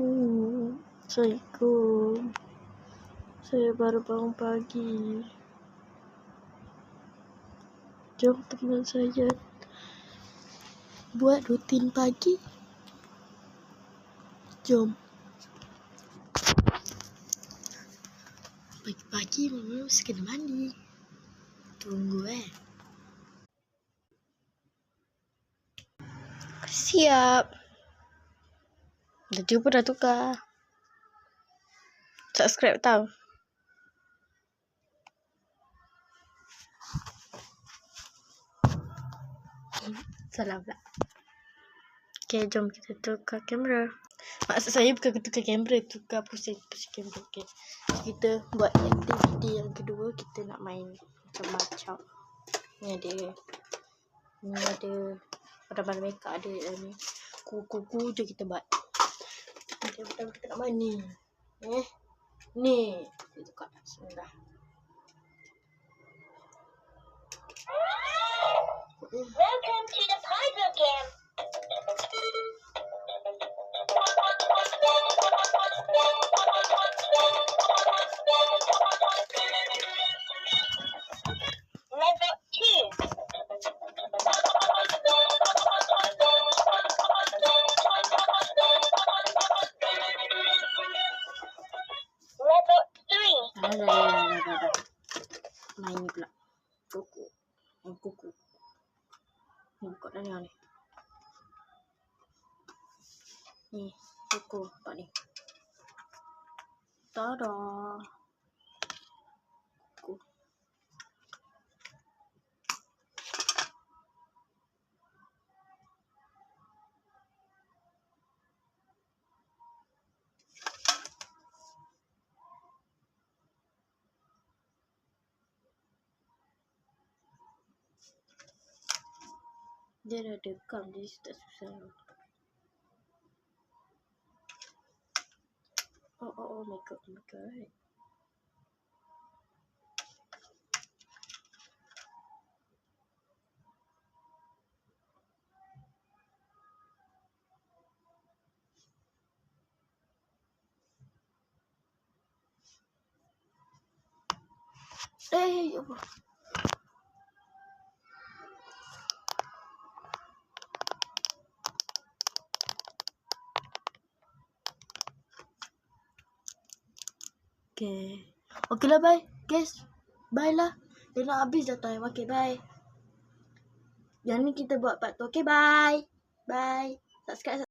Assalamualaikum. Saya baru bangun pagi. Jom teman saya buat rutin pagi. Jom. Pagi-pagi mama mesti kena mandi. Tunggu eh. Siap. Baju pun dah tukar. Subscribe tau. Salah pula. Okay, jom kita tukar kamera. Maksud saya bukan tukar kamera, tukar pusing, pusing kamera. Okay. Kita buat aktiviti yang kedua, kita nak main macam-macam. Ni ada, ni ada, warna-warna makeup ada ni. Kuku-kuku je kita buat. Kita nak main ni. Eh, ni. Kita tukar. Bismillah. Three. Dah, dah, dah, dah, dah, dah. Main ni pula. Kuku. Main kuku. Ni buka dah ni. ni. Kuku. Nampak ni. Tada. Then I are come this that surround. Oh, oh, oh my god, oh my god. Hey. Okay. Okay lah, bye. Guys, bye lah. Dia nak habis dah time. Okay, bye. Yang ni kita buat part tu. Okay, bye. Bye. Subscribe.